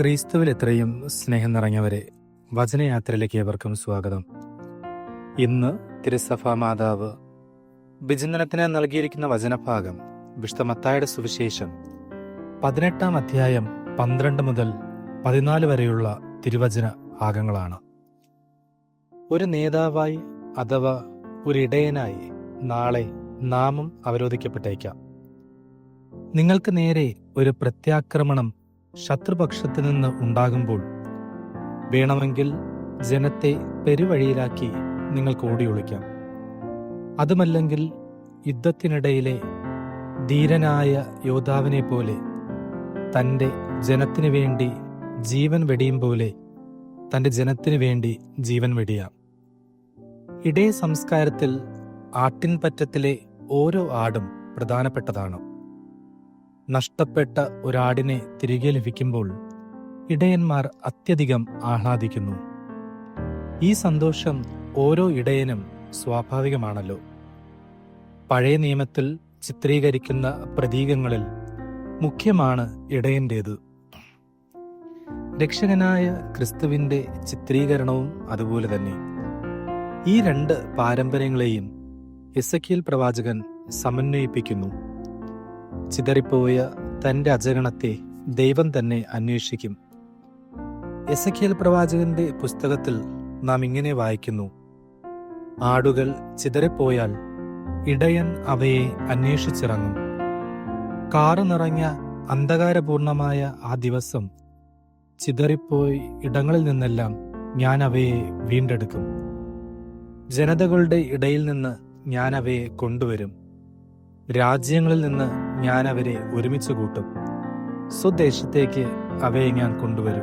ക്രിസ്തുവിൽ എത്രയും സ്നേഹം നിറഞ്ഞവരെ വചനയാത്രയിലേക്ക് ഏവർക്കും സ്വാഗതം. ഇന്ന് തിരുസഭ മാതാവ് വിചിന്തനത്തിന് നൽകിയിരിക്കുന്ന വചനഭാഗം വിശുദ്ധ സുവിശേഷം പതിനെട്ടാം അധ്യായം പന്ത്രണ്ട് മുതൽ പതിനാല് വരെയുള്ള തിരുവചന ഭാഗങ്ങളാണ്. ഒരു നേതാവായി അഥവാ ഒരു ഇടയനായി നാളെ നാമം അവരോധിക്കപ്പെട്ടേക്കാം. നിങ്ങൾക്ക് നേരെ ഒരു പ്രത്യാക്രമണം ശത്രുപക്ഷത്തു നിന്ന് ഉണ്ടാകുമ്പോൾ വേണമെങ്കിൽ ജനത്തെ പെരുവഴിയിലാക്കി നിങ്ങൾക്ക് ഓടിയൊളിക്കാം അതുമല്ലെങ്കിൽ യുദ്ധത്തിനിടയിലെ ധീരനായ യോദ്ധാവിനെ പോലെ തന്റെ ജനത്തിനു വേണ്ടി ജീവൻ വെടിയും പോലെ തന്റെ ജനത്തിനു വേണ്ടി ജീവൻ വെടിയാം. ഇടേ സംസ്കാരത്തിൽ ആട്ടിൻപറ്റത്തിലെ ഓരോ ആടും പ്രധാനപ്പെട്ടതാണ്. നഷ്ടപ്പെട്ട ഒരാടിനെ തിരികെ ലഭിക്കുമ്പോൾ ഇടയന്മാർ അത്യധികം ആഹ്ലാദിക്കുന്നു. ഈ സന്തോഷം ഓരോ ഇടയനും സ്വാഭാവികമാണല്ലോ. പഴയ നിയമത്തിൽ ചിത്രീകരിക്കുന്ന പ്രതീകങ്ങളിൽ മുഖ്യമാണ് ഇടയന്റേത് രക്ഷകനായ ക്രിസ്തുവിന്റെ ചിത്രീകരണവും അതുപോലെ തന്നെ. ഈ രണ്ട് പാരമ്പര്യങ്ങളെയും എസക്കിയൽ പ്രവാചകൻ സമന്വയിപ്പിക്കുന്നു. ചിതറിപ്പോയ തന്റെ അജഗണത്തെ ദൈവം തന്നെ അന്വേഷിക്കും. എസക്കിയൽ പ്രവാചകന്റെ പുസ്തകത്തിൽ നാം ഇങ്ങനെ വായിക്കുന്നു. ആടുകൾ ചിതറിപ്പോയാൽ ഇടയൻ അവയെ അന്വേഷിച്ചിറങ്ങും. കാറ് നിറഞ്ഞ അന്ധകാരപൂർണമായ ആ ദിവസം ചിതറിപ്പോയി ഇടങ്ങളിൽ നിന്നെല്ലാം ഞാൻ അവയെ വീണ്ടെടുക്കും. ജനതകളുടെ ഇടയിൽ നിന്ന് ഞാൻ അവയെ കൊണ്ടുവരും. രാജ്യങ്ങളിൽ നിന്ന് ഞാൻ അവരെ ഒരുമിച്ച് കൂട്ടും. സ്വദേശത്തേക്ക് അവയെ ഞാൻ കൊണ്ടുവരും.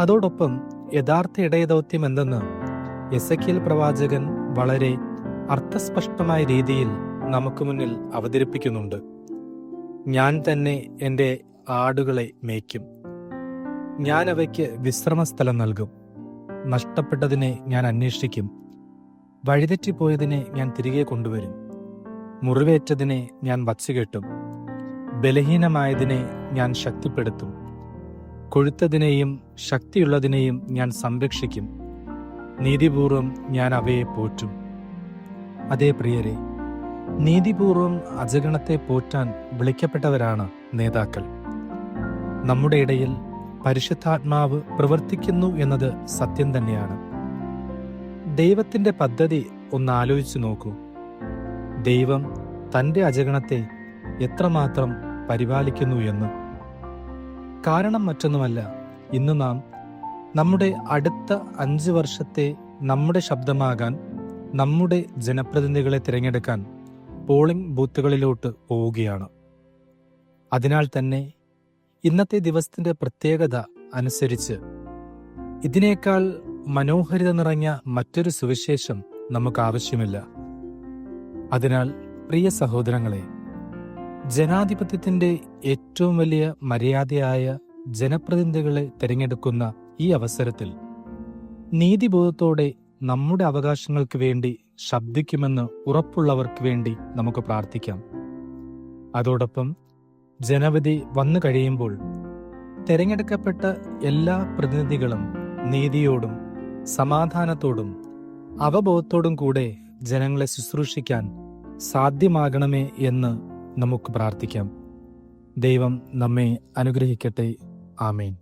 അതോടൊപ്പം യഥാർത്ഥ ഇടയദൗത്യം എന്തെന്ന് എസക്കിയൽ പ്രവാചകൻ വളരെ അർത്ഥസ്പഷ്ടമായ രീതിയിൽ നമുക്ക് മുന്നിൽ അവതരിപ്പിക്കുന്നുണ്ട്. ഞാൻ തന്നെ എന്റെ ആടുകളെ മേയ്ക്കും. ഞാൻ അവയ്ക്ക് വിശ്രമസ്ഥലം നൽകും. നഷ്ടപ്പെട്ടതിനെ ഞാൻ അന്വേഷിക്കും. വഴിതെറ്റിപ്പോയതിനെ ഞാൻ തിരികെ കൊണ്ടുവരും. മുറിവേറ്റതിനെ ഞാൻ വച്ചുകെട്ടും. ബലഹീനമായതിനെ ഞാൻ ശക്തിപ്പെടുത്തും. കൊഴുത്തതിനെയും ശക്തിയുള്ളതിനെയും ഞാൻ സംരക്ഷിക്കും. നീതിപൂർവം ഞാൻ അവയെ പോറ്റും. അതേ പ്രിയരെ നീതിപൂർവം അജഗണത്തെ പോറ്റാൻ വിളിക്കപ്പെട്ടവരാണ് നേതാക്കൾ. നമ്മുടെ ഇടയിൽ പരിശുദ്ധാത്മാവ് പ്രവർത്തിക്കുന്നു എന്നത് സത്യം തന്നെയാണ്. ദൈവത്തിന്റെ പദ്ധതി ഒന്ന് ആലോചിച്ചു നോക്കൂ. ദൈവം തന്റെ അജഗണത്തെ എത്രമാത്രം പരിപാലിക്കുന്നു എന്ന്. കാരണം മറ്റൊന്നുമല്ല ഇന്ന് നാം നമ്മുടെ അടുത്ത അഞ്ച് വർഷത്തെ നമ്മുടെ ശബ്ദമാകാൻ നമ്മുടെ ജനപ്രതിനിധികളെ തിരഞ്ഞെടുക്കാൻ പോളിംഗ് ബൂത്തുകളിലോട്ട് പോവുകയാണ്. അതിനാൽ തന്നെ ഇന്നത്തെ ദിവസത്തിന്റെ പ്രത്യേകത അനുസരിച്ച് ഇതിനേക്കാൾ മനോഹരിത നിറഞ്ഞ മറ്റൊരു സുവിശേഷം നമുക്ക് ആവശ്യമില്ല അതിനാൽ പ്രിയ സഹോദരങ്ങളെ ജനാധിപത്യത്തിന്റെ ഏറ്റവും വലിയ മര്യാദയായ ജനപ്രതിനിധികളെ തിരഞ്ഞെടുക്കുന്ന ഈ അവസരത്തിൽ നീതിബോധത്തോടെ നമ്മുടെ അവകാശങ്ങൾക്ക് വേണ്ടി ശബ്ദിക്കുമെന്ന് ഉറപ്പുള്ളവർക്ക് വേണ്ടി നമുക്ക് പ്രാർത്ഥിക്കാം. അതോടൊപ്പം ജനവിധി വന്നു കഴിയുമ്പോൾ തിരഞ്ഞെടുക്കപ്പെട്ട എല്ലാ പ്രതിനിധികളും നീതിയോടും സമാധാനത്തോടും അവബോധത്തോടും കൂടെ ജനങ്ങളെ ശുശ്രൂഷിക്കാൻ സാധ്യമാകണമേ എന്ന് നമുക്ക് പ്രാർത്ഥിക്കാം. ദൈവം നമ്മെ അനുഗ്രഹിക്കട്ടെ. ആമേൻ.